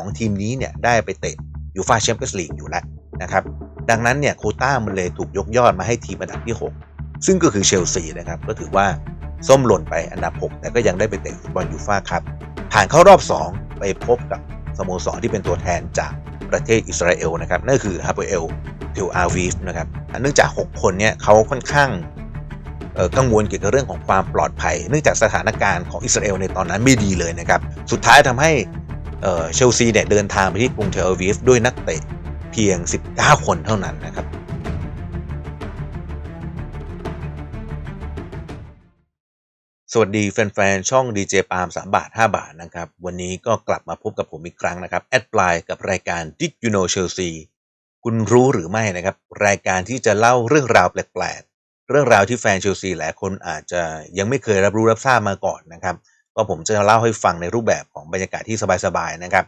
2 ทีมนี้เนี่ยได้ไปเตะยูฟาแชมเปี้ยนส์ลีกอยู่แล้วนะครับดังนั้นเนี่ยโคต้ามันเลยถูกยกยอดมาให้ทีมอันดับที่ 6 ซึ่งก็คือเชลซีนะครับก็ถือว่าส้มหล่นไปอันดับ 6 แต่ก็ยังได้ไปเตะฟุตบอลยูฟาครับผ่านเข้ารอบ 2 ไปพบกับสโมสรที่เป็นตัวแทนจากประเทศอิสราเอลนะครับนั่นคือฮาเปเอลเทลอาวีฟนะครับเนื่องจาก 6 คนเนี่ยเขาค่อนข้างกังวลเกี่ยวกับเรื่องของความปลอดภัย เนื่องจากสถานการณ์ของอิสราเอลในตอนนั้นไม่ดีเลยนะครับ สุดท้ายทำให้ เชลซีเนี่ยเดินทางไปที่กรุงเทลอาวีฟด้วยนักเตะเพียง 19 คนเท่านั้นนะครับสวัสดีแฟนๆ ช่อง DJ ปาล์ม3บาท 5 บาทนะครับ วันนี้ก็กลับมาพบกับผมอีกครั้งนะครับ แอดปลายกับรายการ Did You Know Chelsea คุณรู้หรือไม่นะครับ รายการที่จะเล่าเรื่องราวแปลกๆ เรื่องราวที่แฟนเชลซีหลายคนอาจจะยังไม่เคยรับรู้รับทราบมาก่อนนะครับ ก็ผมจะเล่าให้ฟังในรูปแบบของบรรยากาศที่สบายๆนะครับ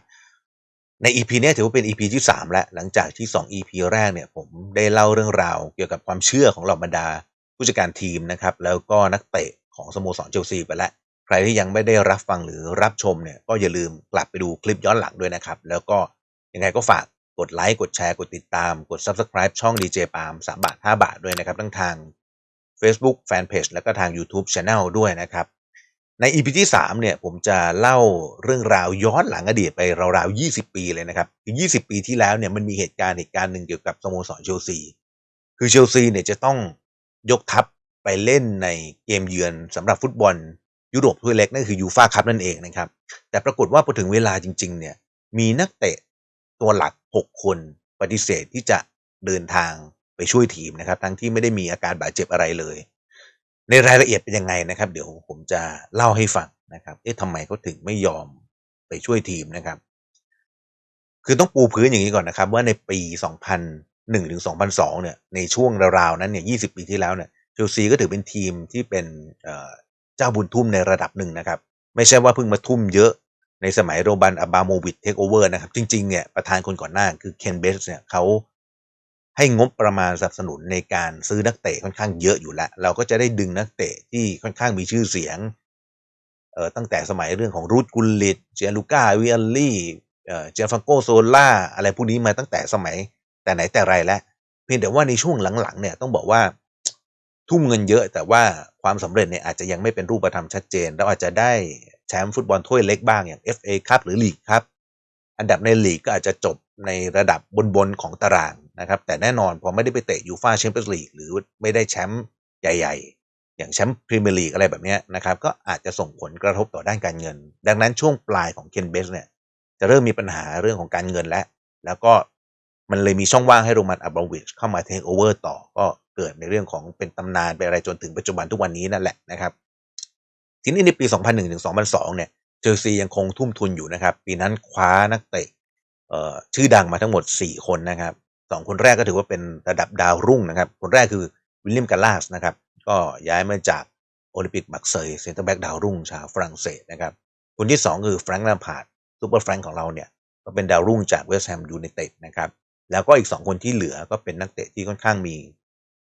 ใน EP นี้ถือว่าเป็น EP ที่ 3 แล้ว หลังจากที่ 2 EP แรกเนี่ยผมได้เล่าเรื่องราวเกี่ยวกับความเชื่อของเหล่าบรรดา ผู้จัดการทีมนะครับแล้วก็นักเตะของสโมสรเชลซีไปแล้วใครที่ยังไม่ได้รับฟังหรือรับชมเนี่ยก็อย่าลืมกลับไปดูคลิปย้อนหลังด้วยนะครับ แล้วก็ยังไงก็ฝากกดไลค์กดแชร์กดติดตามกด Subscribe ช่อง DJ ปาล์ม3บาท 5 บาทด้วยนะครับทั้งทาง Facebook Fanpage แล้วก็ทาง YouTube Channel ด้วยนะครับ ใน EP ที่3เนี่ยผมจะเล่าเรื่องราวย้อนหลังอดีตไปราวๆ 20 ปีเลยนะครับคือ20 ปีที่แล้วเนี่ยมันมีเหตุการณ์เหตุการณ์หนึ่งเกี่ยวกับสโมสรเชลซี คือเชลซีเนี่ยจะต้องยกทัพไปเล่นในเกมเยือนสำหรับฟุตบอลยุโรปถ้วยเล็กนั่นคือยูฟาคัพนั่นเองนะครับ แต่ปรากฏว่าพอถึงเวลาจริง ๆ เนี่ยมีนักเตะตัวหลัก 6 คนปฏิเสธที่จะเดินทางไปช่วยทีมนะครับ ทั้งที่ไม่ได้มีอาการบาดเจ็บอะไรเลย ในรายละเอียดเป็นยังไงนะครับ เดี๋ยวผมจะเล่าให้ฟังนะครับเอ๊ะทำไมเขาถึงไม่ยอมไปช่วยทีมนะครับ คือต้องปูพื้นอย่างนี้ก่อนนะครับ ว่าในปี 2001ถึง2002 เนี่ยในช่วงราวๆนั้นเนี่ย20 ปีที่แล้วเนี่ยเชลซีก็ถือเป็นทีมที่เป็นเจ้าบุญทุ่มในระดับหนึ่งนะครับ ไม่ใช่ว่าเพิ่งมาทุ่มเยอะในสมัยโรบันอับบาโมวิดเทคโอเวอร์นะครับ จริงๆเนี่ยประธานคนก่อนหน้าคือเคนเบสเนี่ยเขา ให้งบประมาณสนับสนุนในการซื้อนักเตะค่อนข้างเยอะอยู่แล้ว เราก็จะได้ดึงนักเตะที่ค่อนข้างมีชื่อเสียงเอ่อตั้งแต่สมัยเรื่องของรูดกุลลิตเจลูก้าวิอัลลี่เอ่อเจฟังโกโซล่าอะไรพวกนี้มาตั้งแต่สมัยแต่ไหนแต่ไรแล้วเพียงแต่ว่าในช่วงหลังๆเนี่ยต้องบอกว่าทุ่มเงินเยอะ แต่ว่าความสำเร็จเนี่ยอาจจะยังไม่เป็นรูปธรรมชัดเจน เราอาจจะได้แชมป์ฟุตบอลถ้วยเล็กบ้างอย่าง FA คัพหรือลีกครับ อันดับในลีกก็อาจจะจบในระดับบนๆของตาราง นะครับ แต่แน่นอนพอไม่ได้ไปเตะยูฟาแชมเปี้ยนส์ลีกหรือไม่ได้แชมป์ใหญ่ ๆ อย่างแชมป์พรีเมียร์ลีกอะไรแบบนี้นะครับ ก็อาจจะส่งผลกระทบต่อด้านการเงิน ดังนั้นช่วงปลายของเคนเบสเนี่ยจะเริ่มมีปัญหาเรื่องของการเงินแล้ว แล้วก็มันเลยมีช่องว่างให้โรมันอับราวิชเข้ามาเทคโอเวอร์ต่อ ก็เกิดในเรื่องของเป็นตำนานเป็นอะไรจนถึงปัจจุบันทุกวันนี้นั่นแหละนะครับ ทีนี้ในปี 2001ถึง2002 เนี่ย เชลซียังคงทุ่มทุนอยู่นะครับ ปีนั้นคว้านักเตะชื่อดังมาทั้งหมด 4 คนนะครับ สองคนแรกก็ถือว่าเป็นระดับดาวรุ่งนะครับ คนแรกคือวิลเลียมกาลาสนะครับ ก็ย้ายมาจากโอลิมปิกมักเซย์เซนเตอร์แบ็กดาวรุ่งชาวฝรั่งเศสนะครับ คนที่ 2 คือแฟรงค์ลาพาร์ดซูเปอร์แฟรงค์ของเราเนี่ยก็เป็นดาวรุ่งจากเวสต์แฮมยูไนเต็ดนะครับ แล้วก็อีก 2 คนที่เหลือก็เป็นนักเตะที่ค่อนข้างมี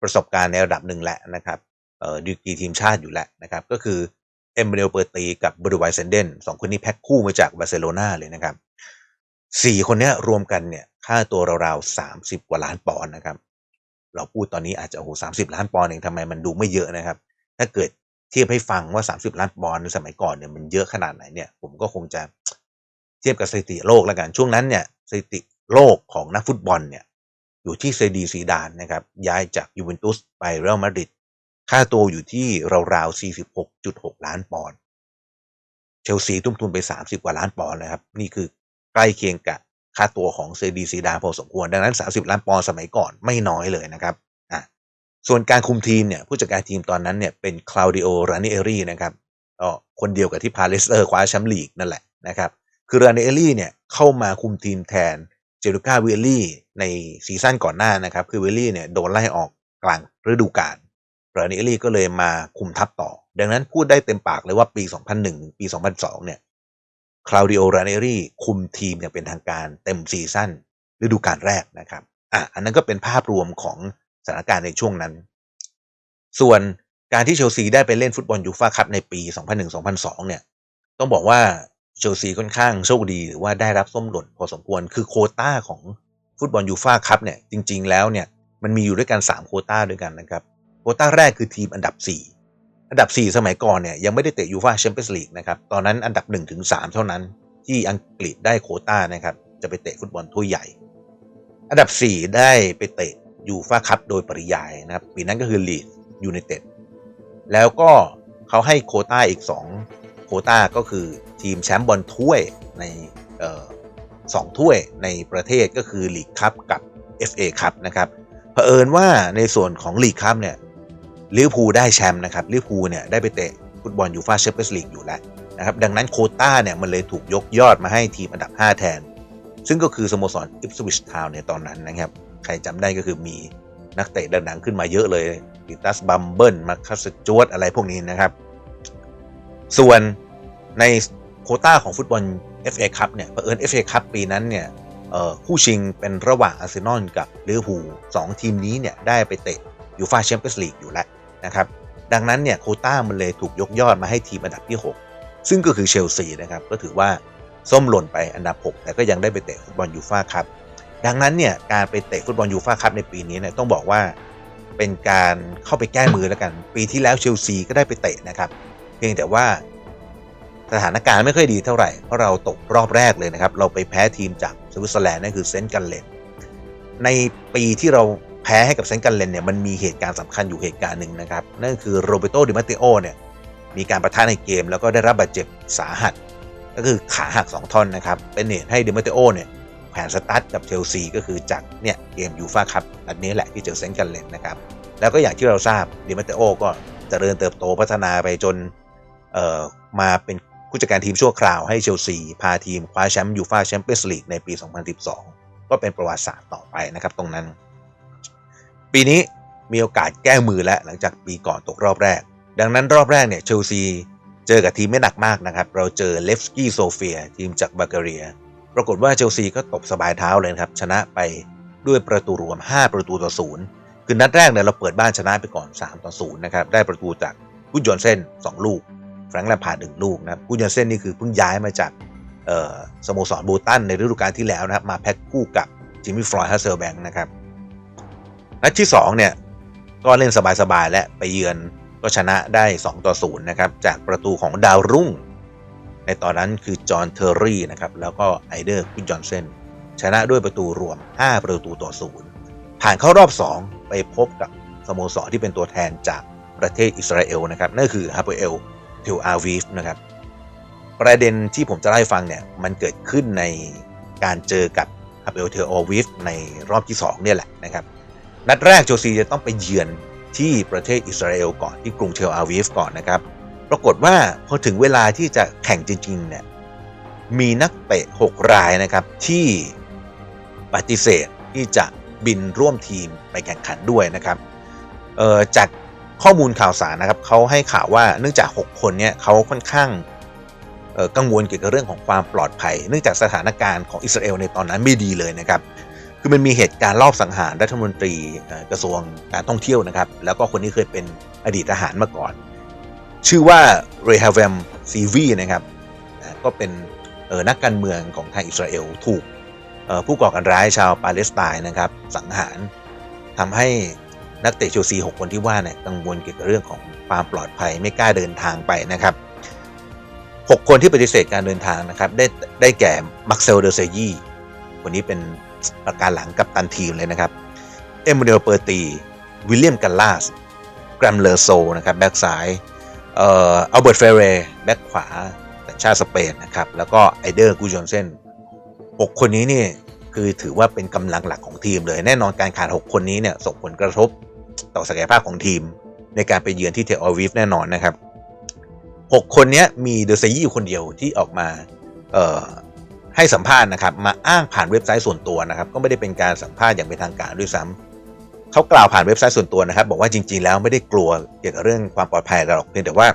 ประสบการณ์ในระดับหนึ่งแหละนะครับเอ่อดีกรีทีมชาติอยู่แล้วนะครับ ก็คือเอมเบรลเปอร์ตีกับบรูไวเซนเดนสองคนนี้แพ็คคู่มาจากบาร์เซโลนาเลยนะครับสี่คนนี้รวมกันเนี่ย ค่าตัวราวๆสามสิบกว่าล้านปอนด์นะครับ เราพูดตอนนี้อาจจะโอ้โหสามสิบล้านปอนด์เองทำไมมันดูไม่เยอะนะครับ ถ้าเกิดเทียบให้ฟังว่า 30 ล้านปอนด์ในสมัยก่อนเนี่ยมันเยอะขนาดไหนเนี่ย ผมก็คงจะเทียบกับสถิติโลกแล้วกันช่วงนั้นเนี่ยสถิติโลกของนักฟุตบอลเนี่ยอยู่ที่เซดีซีดานนะครับ ย้ายจากยูเวนตุสไปเรอัลมาดริดค่าตัวอยู่ที่ราวๆ 46.6 ล้านปอนด์เชลซีทุ่มทุนไป 30 กว่าล้านปอนด์นะครับ นี่คือใกล้เคียงกับ ค่าตัวของเซดีซีดาพอสมควร ดังนั้น 30 ล้านปอนด์สมัยก่อนไม่น้อยเลยนะครับอะส่วนการคุมทีมเนี่ยผู้จัดการทีมตอนนั้นเนี่ยเป็นคลาวดิโอรานิเอรีนะครับก็คนเดียวกับที่พาเลสเตอร์คว้าแชมป์ลีกนั่นแหละนะครับคือรานิเอรีเนี่ยเข้ามาคุมทีมแทนเจลูก้าวิลลี่ในซีซั่นก่อนหน้านะครับคือเวลลี่เนี่ยโดนไล่ออกกลางฤดูกาลรานิเอรีก็เลยมาคุมทัพต่อ ดังนั้นพูดได้เต็มปากเลยว่าปี 2001 ปี 2002 เนี่ย คลาวดิโอรานิเอรีคุมทีมอย่างเป็นทางการเต็มซีซั่นฤดูกาลแรกนะครับอะอันนั้นก็เป็นภาพรวมของสถานการณ์ในช่วงนั้น ส่วนการที่เชลซีได้ไปเล่นฟุตบอลยูฟ่าคัพในปี 2001-2002 เนี่ย ต้องบอกว่าเชลซีค่อนข้างโชคดีหรือว่าได้รับส้มหล่นพอสมควร คือโคต้าของฟุตบอลยูฟ่าคัพเนี่ยจริง ๆ แล้วเนี่ยมันมีอยู่ด้วยกัน 3 โคต้าด้วยกันนะครับ โคต้าแรกคือทีมอันดับ 4 อันดับ 4 สมัยก่อนเนี่ยยังไม่ได้เตะยูฟ่าแชมเปี้ยนส์ลีกนะครับ ตอนนั้นอันดับ1ถึง3เท่านั้น ที่อังกฤษได้โคต้านะครับ จะไปเตะฟุตบอลถ้วยใหญ่ อันดับ 4 ได้ไปเตะยูฟ่าคัพโดยปริยายนะครับปีนั้นก็คือลีดยูไนเต็ดแล้วก็เขาให้โคต้าอีก 2 โคต้าก็คือทีมแชมป์บอลถ้วยในสองถ้วยในประเทศก็คือลีกคัพกับ FA คัพนะครับเผอิญว่าในส่วนของลีกคัพเนี่ย ลิเวอร์พูลได้แชมป์นะครับลิเวอร์พูลเนี่ยได้ไปเตะฟุตบอลยูฟ่าแชมเปี้ยนส์ลีกอยู่แล้วนะครับดังนั้นโคต้าเนี่ยมันเลยถูกยกยอดมาให้ทีมอันดับ 5 แทน ซึ่งก็คือสโมสรอิปสวิชทาวน์ในตอนนั้นนะครับ ใครจำได้ก็คือมีนักเตะดังๆขึ้นมาเยอะเลยดิตัสบัมเบิลมาคัสจวดอะไรพวกนี้นะครับ ส่วนในโคต้าของฟุตบอล FA คัพเนี่ยเผอิญ FA คัพปีนั้นเนี่ยคู่ชิงเป็นระหว่างอาร์เซนอลกับลิเวอร์พูลสองทีมนี้เนี่ยได้ไปเตะยูฟาแชมเปี้ยนส์ลีกอยู่แล้ว นะครับดังนั้นเนี่ยโคต้ามันเลยถูกยกยอดมาให้ทีมอันดับที่ 6 ซึ่งก็คือเชลซีนะครับก็ถือว่าส้มหล่นไปอันดับ 6 แต่ก็ยังได้ไปเตะฟุตบอลยูฟ่าคัพดังนั้นเนี่ยการไปเตะฟุตบอลยูฟ่าคัพในปีนี้เนี่ยต้องบอกว่าเป็นการเข้าไปแก้มือแล้วกัน ปีที่แล้วเชลซีก็ได้ไปเตะนะครับ เพียงแต่ว่าสถานการณ์ไม่ค่อยดีเท่าไหร่ เพราะเราตกรอบแรกเลยนะครับ เราไปแพ้ทีมจากสวิตเซอร์แลนด์นั่นคือเซนต์กันเลนในปีที่เรา แพ้ให้กับเซนต์กันเลนเนี่ยมันมีเหตุการณ์สำคัญอยู่เหตุการณ์หนึ่งนะครับ นั่นคือโรเบโตดิมาติโอเนี่ยมีการประทะในเกมแล้วก็ได้รับบาดเจ็บสาหัส ก็คือขาหัก 2 ท่อนนะครับ เป็นเหตุให้ดิมาติโอเนี่ยแผนสตาร์ทกับเชลซีก็คือจากเนี่ยเกมยูฟ่าคัพอันนี้แหละที่เจอเซนต์กันเลนนะครับแล้วก็อย่างที่เราทราบดิมาติโอก็จเจริญเติบโตพัฒนาไปจนเอ่อมาเป็นผู้จัดการทีมชั่วคราวให้เชลซีพาทีมคว้าแชมป์ยูฟาแชมเปี้ยนส์ลีกในปี 2012 ก็เป็นประวัติศาสตร์ต่อไปนะครับตรงนั้น ปีนี้มีโอกาสแก้มือแล้วหลังจากปีก่อนตกรอบแรก ดังนั้นรอบแรกเนี่ยเชลซีเจอกับทีมไม่หนักมากนะครับ เราเจอเลฟสกี้โซเฟียทีมจากบัลแกเรีย ปรากฏว่าเชลซีก็ตบสบายเท้าเลยครับ ชนะไปด้วยประตูรวม 5 ประตูต่อศูนย์คือนัดแรกเนี่ยเราเปิดบ้านชนะไปก่อน 3 ต่อ0นย์นะครับ ได้ประตูจากกุญยอนเส้น 2 ลูก แฟรงค์แลมพาร์ดหนึ่งลูกนะครับกุญยอนเส้นนี่คือเพิ่งย้ายมาจากสโมสรบูตันในฤดูกาลที่แล้วนะครับมาแพ็คคู่กับจิมมี่ฟลอยด์ฮัสเซลแบงค์นะครับ นัดที่2เนี่ยก็เล่นสบายๆและไปเยือนก็ชนะได้ 2 ต่อ0นะครับจากประตูของดาวรุ่ง ในตอนนั้นคือจอห์นเทอร์รี่นะครับแล้วก็ไอเดอร์กุญยอนเซนชนะด้วยประตูรวม 5 ประตูต่อ0ผ่านเข้ารอบ 2 ไปพบกับสโมสรที่เป็นตัวแทนจากประเทศอิสราเอลนะครับนั่นคือฮาเปเอลเทลอาวีฟนะครับประเด็นที่ผมจะเล่าให้ฟังเนี่ยมันเกิดขึ้นในการเจอกับฮาเปเอลเทลอาวีฟในรอบที่ 2 เนี่ยแหละนะครับ นัดแรกโจซีจะต้องไปเยือนที่ประเทศอิสราเอลก่อนที่กรุงเทลอาวีฟก่อนนะครับ ปรากฏว่าพอถึงเวลาที่จะแข่งจริงๆเนี่ยมีนักเตะ 6 รายนะครับที่ปฏิเสธที่จะบินร่วมทีมไปแข่งขันด้วยนะครับจากข้อมูลข่าวสารนะครับเขาให้ข่าวว่าเนื่องจาก 6 คนเนี่ยเขาค่อนข้างกังวลเกี่ยวกับเรื่องของความปลอดภัย เนื่องจากสถานการณ์ของอิสราเอลในตอนนั้นไม่ดีเลยนะครับ คือมันมีเหตุการณ์รอบสังหารรัฐมนตรีกระทรวงการท่องเที่ยวนะครับ แล้วก็คนนี้เคยเป็นอดีตทหารมาก่อน ชื่อว่าเรฮาเวมซีวีนะครับก็เป็นนักการเมืองของทางอิสราเอลถูกผู้ก่อการร้ายชาวปาเลสไตน์นะครับ สังหารทำให้นักเตะเชลซี6คนที่ว่าเนี่ยกังวลเกี่ยวกับเรื่องของความปลอดภัยไม่กล้าเดินทางไปนะครับ 6 คนที่ปฏิเสธการเดินทางนะครับ ได้ได้แก่มักเซลเดอเซยี่คนนี้เป็น ประการหลังกับตันทีมเลยนะครับ เอมเนลเปอร์ตี วิลเลียมกัลลาสแกรมเลอร์โซนะครับแบ็กซ้ายเอ่ออัลเบิร์ตเฟเรแบ็กขวาแต่ชาติสเปนนะครับ แล้วก็ไอเดอร์กูจอนเซน6คนนี้นี่คือถือว่าเป็นกำลังหลักของทีมเลยแน่นอนการขาด 6 คนนี้เนี่ยส่งผลกระทบต่อศักยภาพของทีม ในการไปเยือนที่เทลอวิฟแน่นอนนะครับ 6 คนนี้มีเดอร์เซยี่คนเดียวที่ออกมา ให้สัมภาษณ์นะครับมาอ้างผ่านเว็บไซต์ส่วนตัวนะครับ ก็ไม่ได้เป็นการสัมภาษณ์อย่างเป็นทางการด้วยซ้ำเขากล่าวผ่านเว็บไซต์ส่วนตัวนะครับ บอกว่าจริง ๆ แล้วไม่ได้กลัวเกี่ยวกับเรื่องความปลอดภัยหรอกเพียงแต่ว่า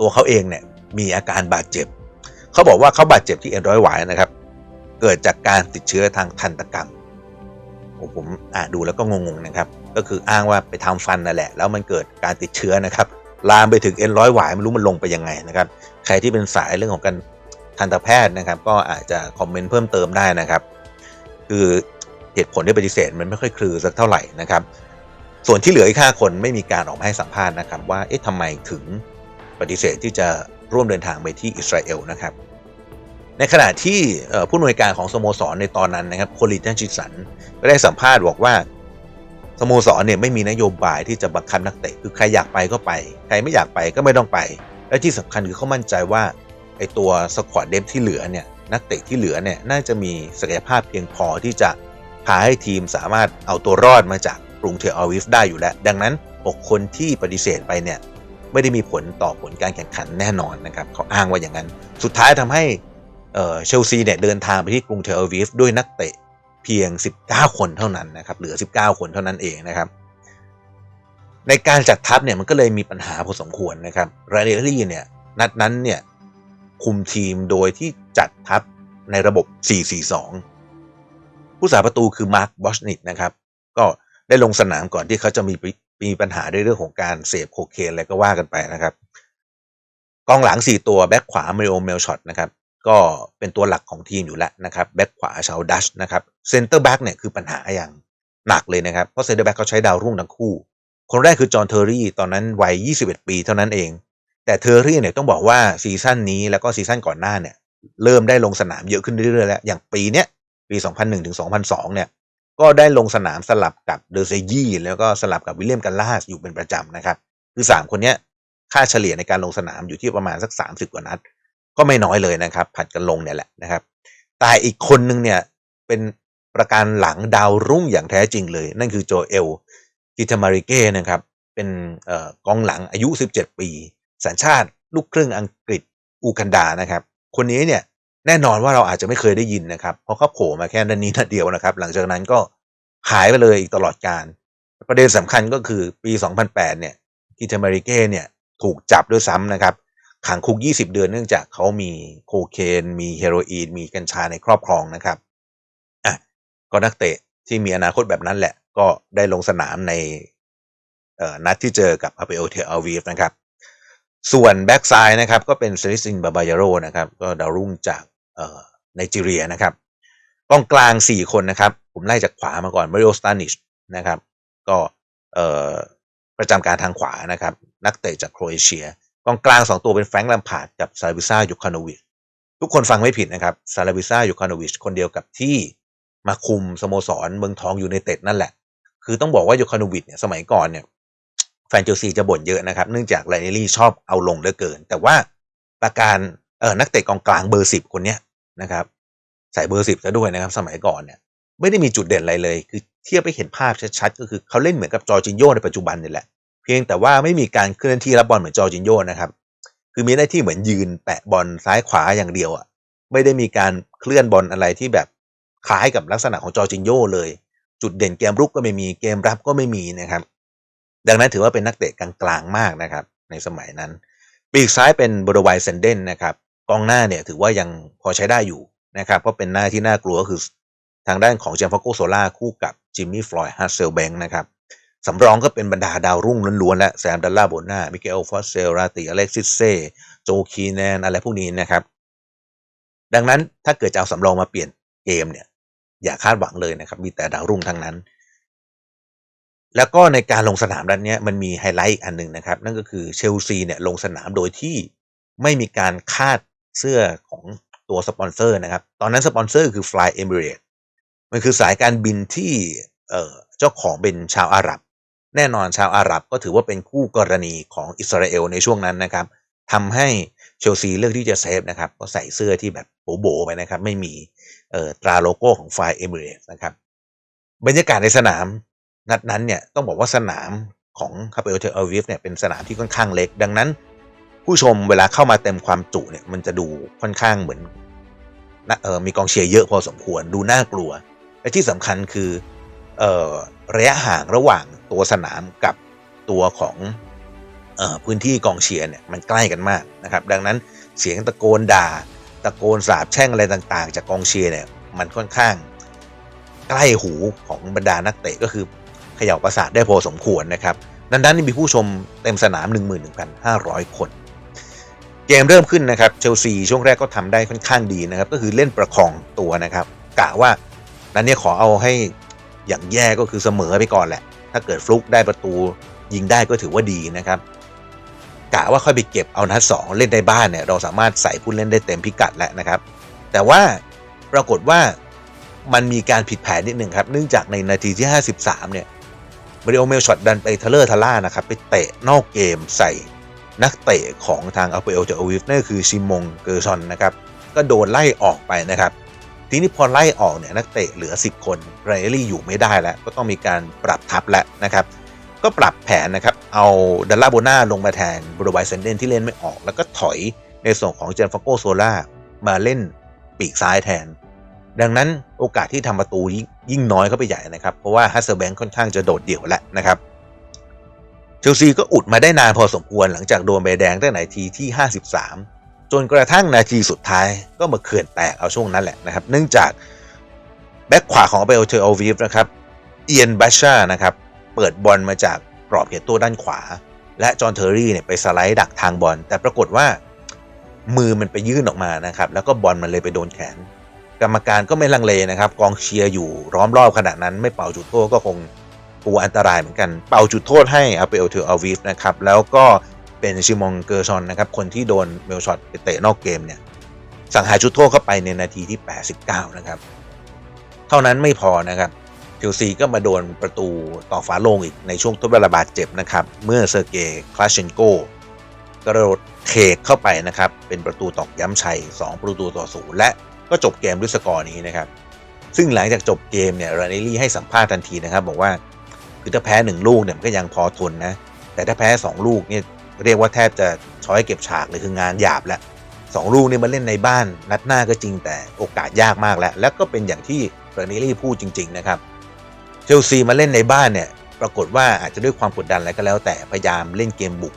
ตัวเขาเองเนี่ยมีอาการบาดเจ็บเขาบอกว่าเขาบาดเจ็บที่เอ็นร้อยหวายนะครับ เกิดจากการติดเชื้อทางทันตกรรมผมอ่านดูแล้วก็งงๆนะครับ ก็คืออ้างว่าไปทำฟันนั่นแหละ แล้วมันเกิดการติดเชื้อนะครับลามไปถึงเอ็นร้อยหวายไม่รู้มันลงไปยังไงนะครับ ใครที่เป็นสายเรื่องของการ ทันตแพทย์นะครับ ก็อาจจะคอมเมนต์เพิ่มเติมได้นะครับ คือเหตุผลที่ปฏิเสธมันไม่ค่อยคลือสักเท่าไหร่นะครับ ส่วนที่เหลืออีกห้าคนไม่มีการออกมาให้สัมภาษณ์นะครับ ว่าเอ๊ะทำไมถึงปฏิเสธที่จะร่วมเดินทางไปที่อิสราเอลนะครับ ในขณะที่ผู้อำนวยการของสโมสรในตอนนั้นนะครับโคลินทันชิสันก็ได้สัมภาษณ์บอกว่าสโมสรเนี่ยไม่มีนโยบายที่จะบังคับนักเตะคือใครอยากไปก็ไป ใครไม่อยากไปก็ไม่ต้องไป และที่สำคัญคือเขามั่นใจว่า ไอตัวสควอตเดฟที่เหลือเนี่ยนักเตะที่เหลือเนี่ยน่าจะมีศักยภาพเพียงพอที่จะพาให้ทีมสามารถเอาตัวรอดมาจากกรุงเทลอาวิฟได้อยู่แล้ว ดังนั้น 6 คนที่ปฏิเสธไปเนี่ยไม่ได้มีผลต่อผลการแข่งขันแน่นอนนะครับเขาอ้างว่าอย่างนั้น สุดท้ายทำให้เอ่อเชลซีเนี่ยเดินทางไปที่กรุงเทลอาวิฟด้วยนักเตะเพียง 19 คนเท่านั้นนะครับเหลือ 19 คนเท่านั้นเองนะครับในการจัดทัพเนี่ยมันก็เลยมีปัญหาพอสมควรนะครับรายเดลี่เนี่ยนัดนั้นเนี่ย คุมทีมโดยที่จัดทัพในระบบ 4-4-2 ผู้สาประตูคือมาร์คบอชนิกนะครับ ก็ได้ลงสนามก่อนที่เขาจะมีปมีปัญหาในเรื่องของการเสพโคเคนอะไรก็ว่ากันไปนะครับกองหลัง 4 ตัวแบ็คขวาเมโอเมลช็อตนะครับก็เป็นตัวหลักของทีมอยู่แล้วนะครับแบ็คขวาชาวดัชนะครับเซนเตอร์แบ็กเนี่ยคือปัญหาอย่างหนักเลยนะครับ เพราะเซนเตอร์แบ็กเขาใช้ดาวรุ่งทั้งคู่ คนแรกคือจอห์นเทอร์รี่ตอนนั้นวัย 21 ปีเท่านั้นเอง แต่เทอรี่เนี่ยต้องบอกว่าซีซั่นนี้แล้วก็ซีซั่นก่อนหน้าเนี่ยเริ่มได้ลงสนามเยอะขึ้นเรื่อยๆแล้ว อย่างปีเนี้ยปี 2001ถึง2002 เนี่ย ก็ได้ลงสนามสลับกับเดอร์เซยี่แล้วก็สลับกับวิลเลียมกันลาสอยู่เป็นประจำนะครับ คือ 3 คนเนี้ยค่าเฉลี่ยในการลงสนามอยู่ที่ประมาณสัก 30 กว่านัด ก็ไม่น้อยเลยนะครับ ผัดกันลงเนี่ยแหละนะครับ แต่อีกคนนึงเนี่ยเป็นประการหลังดาวรุ่งอย่างแท้จริงเลย นั่นคือโจเอลกิตามาริเก้นะครับเป็นออกองหลังอายุ 17 ปี สัญชาติลูกครึ่งอังกฤษอูกันดานะครับ คนนี้เนี่ยแน่นอนว่าเราอาจจะไม่เคยได้ยินนะครับ เพราะเขาโผล่มาแค่นันนี้นัดเดียวนะครับ หลังจากนั้นก็หายไปเลยอีกตลอดการ ประเด็นสำคัญก็คือปี 2008 เนี่ยกิตามาริเก้เนี่ยถูกจับด้วยซ้ำนะครับ ขังคุก 20 เดือนเนื่องจากเขามีโคเคน มีเฮโรอีน มีกัญชาในครอบครองนะครับอะก็นักเตะที่มีอนาคตแบบนั้นแหละ ก็ได้ลงสนามในนัดที่เจอกับอาเปโอเทลอาวีฟนะครับ ส่วนแบ็กซ้ายนะครับก็เป็นเซริสินบาบายาโรนะครับก็ดาวรุ่งจากเอ่อไนจีเรียนะครับกองกลาง 4 คนนะครับ ผมไล่จากขวามาก่อนมาริโอสตานิชนะครับ ก็เอ่อประจำการทางขวานะครับ นักเตะจากโครเอเชียกองกลาง 2 ตัวเป็นแฟรงค์ลัมพาร์ดกับซาลาวิซ่ายูคานอวิชทุกคนฟังไม่ผิดนะครับซาลาวิซ่ายูคานอวิชคนเดียวกับที่มาคุมสโมสรเมืองทองยูไนเต็ดนั่นแหละ คือต้องบอกว่ายูคานอวิชเนี่ยสมัยก่อนเนี่ย แฟนเชลซีจะบ่นเยอะนะครับ เนื่องจากไรเนลี่ชอบเอาลงเหลือเกิน แต่ว่าประการเออนักเตะกองกลางเบอร์สิบคนเนี้ยนะครับใส่เบอร์สิบซะด้วยนะครับ สมัยก่อนเนี่ยไม่ได้มีจุดเด่นอะไรเลย คือเทียบไปเห็นภาพชัดๆ ก็คือเขาเล่นเหมือนกับจอร์จินโยในปัจจุบันนี่แหละ เพียงแต่ว่าไม่มีการเคลื่อนที่รับบอลเหมือนจอร์จินโยนะครับ คือมีหน้าที่เหมือนยืนแปะบอลซ้ายขวาอย่างเดียวอะ ไม่ได้มีการเคลื่อนบอลอะไรที่แบบคล้ายกับลักษณะของจอร์จินโยเลย จุดเด่นเกมรุกก็ไม่มี เกมรับก็ไม่มีนะครับ ดังนั้นถือว่าเป็นนักเตะกลางๆมากนะครับในสมัยนั้น ปีกซ้ายเป็นบรไวเซนเดนนะครับกองหน้าเนี่ยถือว่ายังพอใช้ได้อยู่นะครับเพราะเป็นหน้าที่น่ากลัวก็คือทางด้านของเจมฟาโกโซล่าคู่กับจิมมี่ฟลอยด์ฮัสเซลแบงค์นะครับสำรองก็เป็นบรรดาดาวรุ่งล้วนๆและแซมดัลล่าโบน่ามิเกลฟอสเซลราติอเล็กซิสเซโจคีแนนอะไรพวกนี้นะครับ ดังนั้นถ้าเกิดจะเอาสำรองมาเปลี่ยนเกมเนี่ยอย่าคาดหวังเลยนะครับ มีแต่ดาวรุ่งทั้งนั้น แล้วก็ในการลงสนามด้านนี้มันมีไฮไลท์อีกอันหนึ่งนะครับ นั่นก็คือเชลซีเนี่ยลงสนามโดยที่ไม่มีการคาดเสื้อของตัวสปอนเซอร์นะครับ ตอนนั้นสปอนเซอร์คือ Fly Emirates มันคือสายการบินที่เอ่อเจ้าของเป็นชาวอาหรับ แน่นอนชาวอาหรับก็ถือว่าเป็นคู่กรณีของอิสราเอลในช่วงนั้นนะครับทำให้เชลซีเลือกที่จะเซฟนะครับ ก็ใส่เสื้อที่แบบโบๆไปนะครับ ไม่มีตราโลโก้ของ Fly Emirates นะครับ บรรยากาศในสนาม นัดนั้นเนี่ยต้องบอกว่าสนามของคาเปโอเทลอาวิฟเนี่ยเป็นสนามที่ค่อนข้างเล็ก ดังนั้น ผู้ชมเวลาเข้ามาเต็มความจุเนี่ยมันจะดูค่อนข้างเหมือนนะเออมีกองเชียร์เยอะพอสมควรดูน่ากลัว และที่สำคัญคือเออระยะห่างระหว่างตัวสนามกับตัวของเออพื้นที่กองเชียร์เนี่ยมันใกล้กันมากนะครับ ดังนั้นเสียงตะโกนด่า ตะโกนสาบแช่งอะไรต่าง ๆ จากกองเชียร์เนี่ยมันค่อนข้างใกล้หูของบรรดานักเตะก็คือ เขย่าประสาทได้พอสมควรนะครับดังนั้นมีผู้ชมเต็มสนาม 11,500 คน เกมเริ่มขึ้นนะครับเชลซีช่วงแรกก็ทำได้ค่อนข้างดีนะครับ ก็คือเล่นประคองตัวนะครับกะว่านั้นเนี่ยขอเอาให้อย่างแย่ก็คือเสมอไปก่อนแหละ ถ้าเกิดฟลุกได้ประตูยิงได้ก็ถือว่าดีนะครับกะว่าค่อยไปเก็บเอานัดสองเล่นได้บ้านเนี่ยเราสามารถใส่ผู้เล่นได้เต็มพิกัดแล้วนะครับ แต่ว่าปรากฏว่ามันมีการผิดแผนนิดหนึ่งครับ เนื่องจากในนาทีที่ 53 เนี่ย มาริโอเมลช็อตดันไปเทเลอร์ทาร่านะครับไปเตะนอกเกมใส่นักเตะของทางอัลเปโอเจอวิฟนั่นคือชิมงเกอร์ชอนนะครับก็โดนไล่ออกไปนะครับ ทีนี้พอไล่ออกเนี่ยนักเตะเหลือ 10 คนไรเอลี่อยู่ไม่ได้แล้ว ก็ต้องมีการปรับทัพแล้วนะครับก็ปรับแผนนะครับเอาดัลลาโบนาลงมาแทนบรูไบเซนเดนที่เล่นไม่ออก แล้วก็ถอยในส่วนของเจนฟาโกโซล่ามาเล่นปีกซ้ายแทน ดังนั้นโอกาสที่ทำประตูยิ่งน้อยเข้าไปใหญ่นะครับ เพราะว่าฮัสเซอร์แบงค์ค่อนข้างจะโดดเดี่ยวแล้วนะครับเชลซีก็อุดมาได้นานพอสมควรหลังจากโดนใบแดงตั้งแต่นาทีที่ 53 จนกระทั่งนาทีสุดท้ายก็มาเขื่อนแตกเอาช่วงนั้นแหละนะครับ เนื่องจากแบ็คขวาของเบลเทอร์อวีฟนะครับเอียนบัชชานะครับเปิดบอลมาจากกรอบเขตโต้ด้านขวา และจอห์นเทอร์รี่เนี่ยไปสไลด์ดักทางบอลแต่ปรากฏว่ามือมันไปยื่นออกมานะครับ แล้วก็บอลมันเลยไปโดนแขน กรรมการก็ไม่ลังเลนะครับ กองเชียร์อยู่ร้อมรอบขนาดนั้น ไม่เป่าจุดโทษก็คงกลัวอันตรายเหมือนกัน เป่าจุดโทษให้อาเปโอเทอร์อาวีฟนะครับ แล้วก็เป็นชิมองเกอร์ชอนนะครับ คนที่โดนเมลช็อตไปเตะนอกเกมเนี่ย สั่งหาจุดโทษเข้าไปในนาทีที่ 89 นะครับ เท่านั้นไม่พอนะครับเชลซีก็มาโดนประตูต่อฝาโลงอีกในช่วงทดเวลาบาดเจ็บนะครับ เมื่อเซอร์เกย์คลาเชนโกกระโดดเคกเข้าไปนะครับ เป็นประตูตอกย้ำชัย 2 ประตูต่อศูนย์และ ก็จบเกมด้วยสกอร์นี้นะครับ ซึ่งหลังจากจบเกมเนี่ยราเนลลี่ให้สัมภาษณ์ทันทีนะครับ บอกว่าคือถ้าแพ้หนึ่งลูกเนี่ยมันก็ยังพอทนนะ แต่ถ้าแพ้2ลูกเนี่ยเรียกว่าแทบจะช้อยเก็บฉากเลยคืองานหยาบแล้วสองลูกนี่มาเล่นในบ้านนัดหน้าก็จริงแต่โอกาสยากมากแล้ว แล้วก็เป็นอย่างที่ราเนลลี่พูดจริง ๆ นะครับเชลซีมาเล่นในบ้านเนี่ย ปรากฏว่าอาจจะด้วยความกดดันอะไรก็แล้วแต่พยายามเล่นเกมบุก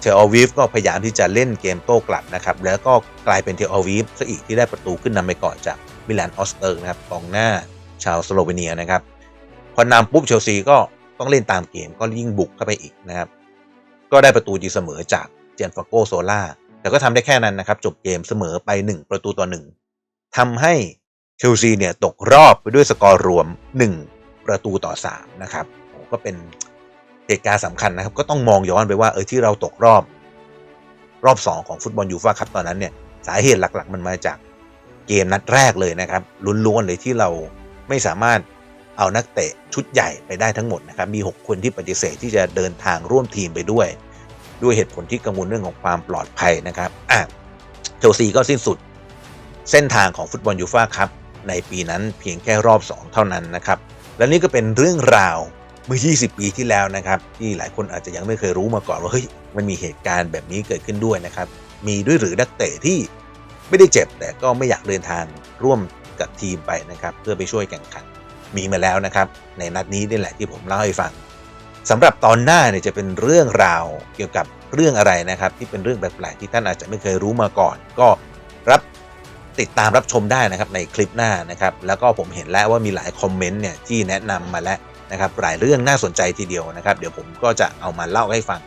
เทลอวีฟก็พยายามที่จะเล่นเกมโต้กลับนะครับ แล้วก็กลายเป็นเทลอวีฟซะอีกที่ได้ประตูขึ้นนำไปก่อนจากมิลานออสเตอร์นะครับกองหน้าชาวสโลเวเนียนะครับ พอนำปุ๊บเชลซีก็ต้องเล่นตามเกมก็ยิ่งบุกเข้าไปอีกนะครับ ก็ได้ประตูจีเสมอจากเจนฟาโกโซล่าแต่ก็ทำได้แค่นั้นนะครับ จบเกมเสมอไป 1 ประตูต่อ1ทำให้เชลซีเนี่ยตกรอบไปด้วยสกอร์รวม 1 ประตูต่อ3นะครับก็เป็น เหตุการณ์สำคัญนะครับ ก็ต้องมองย้อนไปว่าเออที่เราตกรอบ รอบ 2 ของฟุตบอลยูฟ่าคัพตอนนั้นเนี่ยสาเหตุหลักๆ มันมาจากเกมนัดแรกเลยนะครับล้วนๆเลยที่เราไม่สามารถเอานักเตะชุดใหญ่ไปได้ทั้งหมดนะครับมี 6 คนที่ปฏิเสธที่จะเดินทางร่วมทีมไปด้วย ด้วยเหตุผลที่กังวลเรื่องของความปลอดภัยนะครับอะเชลซีก็สิ้นสุดเส้นทางของฟุตบอลยูฟ่าคัพในปีนั้นเพียงแค่รอบ 2 เท่านั้นนะครับ และนี่ก็เป็นเรื่องราว มื่อ 20 ปีที่แล้วนะครับ ที่หลายคนอาจจะยังไม่เคยรู้มาก่อนว่าเฮ้ยมันมีเหตุการณ์แบบนี้เกิดขึ้นด้วยนะครับ มีด้วยหรือนักเตะที่ไม่ได้เจ็บแต่ก็ไม่อยากเดินทางร่วมกับทีมไปนะครับ เพื่อไปช่วยแข่งขันมีมาแล้วนะครับ ในนัดนี้นี่แหละที่ผมเล่าให้ฟังสำหรับตอนหน้าเนี่ยจะเป็นเรื่องราวเกี่ยวกับเรื่องอะไรนะครับ ที่เป็นเรื่องแปลกๆที่ท่านอาจจะไม่เคยรู้มาก่อน ก็รับติดตามรับชมได้นะครับในคลิปหน้านะครับ แล้วก็ผมเห็นแล้วว่ามีหลายคอมเมนต์เนี่ยที่แนะนำมาแล้ว นะครับหลายเรื่องน่าสนใจทีเดียวนะครับ เดี๋ยวผมก็จะเอามาเล่าให้ฟัง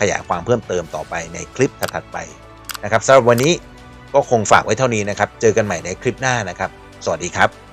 ขยายความเพิ่มเติมต่อไปในคลิปถัดไปนะครับสำหรับวันนี้ก็คงฝากไว้เท่านี้นะครับ เจอกันใหม่ในคลิปหน้านะครับ สวัสดีครับ